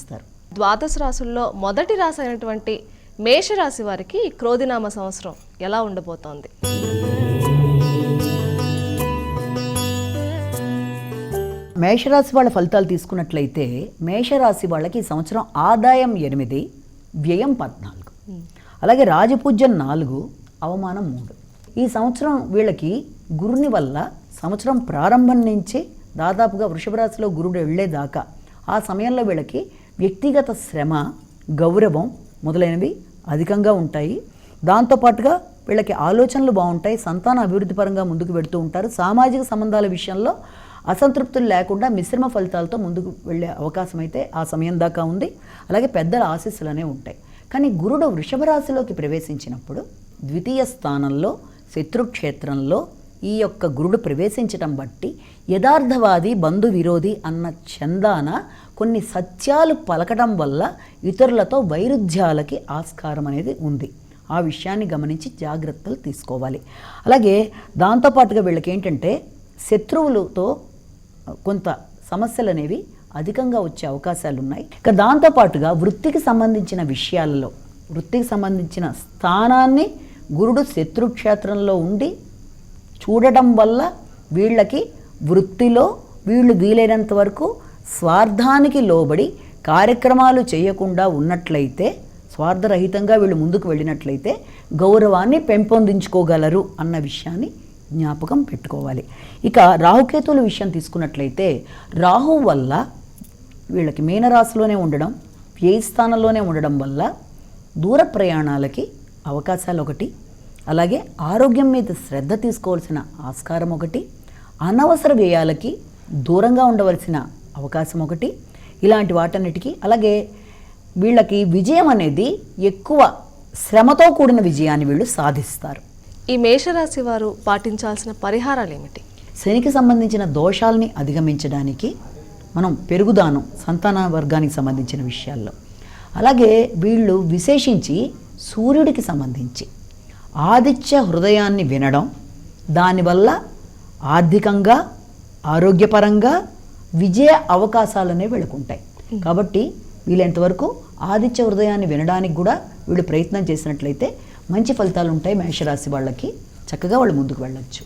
భావిస్తారు ద్వాదశ రాసుల్లో మొదటి రాశి అయినటువంటి మేషరాశి వారికి క్రోధినామ సంవత్సరం ఎలా ఉండబోతోంది? మేషరాశి వాళ్ళ ఫలితాలు తీసుకున్నట్లయితే మేషరాశి వాళ్ళకి ఈ సంవత్సరం ఆదాయం ఎనిమిది వ్యయం పద్నాలుగు. అలాగే రాజపూజ్యం నాలుగు అవమానం మూడు. ఈ సంవత్సరం వీళ్ళకి గురుని వల్ల సంవత్సరం ప్రారంభం నుంచి దాదాపుగా వృషభ రాశిలో గురుడు వెళ్ళేదాకా ఆ సమయంలో వీళ్ళకి వ్యక్తిగత శ్రమ గౌరవం మొదలైనవి అధికంగా ఉంటాయి. దాంతోపాటుగా వీళ్ళకి ఆలోచనలు బాగుంటాయి సంతాన అభివృద్ధి పరంగా ముందుకు వెళుతూ ఉంటారు. సామాజిక సంబంధాల విషయంలో అసంతృప్తులు లేకుండా మిశ్రమ ఫలితాలతో ముందుకు వెళ్ళే అవకాశం అయితే ఆ సమయం దాకా ఉంది. అలాగే పెద్దల ఆశీస్సులనే ఉంటాయి. కానీ గురుడు వృషభ రాశిలోకి ప్రవేశించినప్పుడు ద్వితీయ స్థానంలో శత్రుక్షేత్రంలో ఈ యొక్క గురుడు ప్రవేశించటం బట్టి యథార్థవాది బంధు విరోధి అన్న చందాన కొన్ని సత్యాలు పలకటం వల్ల ఇతరులతో వైరుధ్యాలకి ఆస్కారం అనేది ఉంది. ఆ విషయాన్ని గమనించి జాగ్రత్తలు తీసుకోవాలి. అలాగే దాంతోపాటుగా వీళ్ళకి ఏంటంటే శత్రువులతో కొంత సమస్యలు అనేవి అధికంగా వచ్చే అవకాశాలు ఉన్నాయి ఇక దాంతోపాటుగా వృత్తికి సంబంధించిన విషయాలలో వృత్తికి సంబంధించిన స్థానాన్ని గురుడు శత్రుక్షేత్రంలో ఉండి చూడటం వల్ల వీళ్ళకి వృత్తిలో వీళ్ళు వీలైనంత వరకు స్వార్థానికి లోబడి కార్యక్రమాలు చేయకుండా ఉన్నట్లయితే స్వార్థరహితంగా వీళ్ళు ముందుకు వెళ్ళినట్లయితే గౌరవాన్ని పెంపొందించుకోగలరు అన్న విషయాన్ని జ్ఞాపకం పెట్టుకోవాలి. ఇక రాహుకేతువుల విషయం తీసుకున్నట్లయితే రాహు వల్ల వీళ్ళకి మీనరాశిలోనే ఉండడం వ్యయ స్థానంలోనే ఉండడం వల్ల దూర ప్రయాణాలకి అవకాశాలు ఒకటి అలాగే ఆరోగ్యం మీద శ్రద్ధ తీసుకోవాల్సిన ఆస్కారం ఒకటి అనవసర వ్యయాలకి దూరంగా ఉండవలసిన అవకాశం ఒకటి. ఇలాంటి వాటన్నిటికీ అలాగే వీళ్ళకి విజయం అనేది ఎక్కువ శ్రమతో కూడిన విజయాన్ని వీళ్ళు సాధిస్తారు. ఈ మేషరాశి వారు పాటించాల్సిన పరిహారాలు ఏమిటి శనికి సంబంధించిన దోషాలని అధిగమించడానికి మనం పెరుగుదానం సంతాన వర్గానికి సంబంధించిన విషయాల్లో. అలాగే వీళ్ళు విశేషించి సూర్యుడికి సంబంధించి ఆదిత్య హృదయాన్ని వినడం దానివల్ల ఆర్థికంగా ఆరోగ్యపరంగా విజయ అవకాశాలు అనేవి కాబట్టి వీలైనంతవరకు ఆదిత్య హృదయాన్ని వినడానికి కూడా వీళ్ళు ప్రయత్నం చేసినట్లయితే మంచి ఫలితాలు ఉంటాయి మేషరాశి వాళ్ళకి. చక్కగా వాళ్ళు ముందుకు వెళ్ళొచ్చు.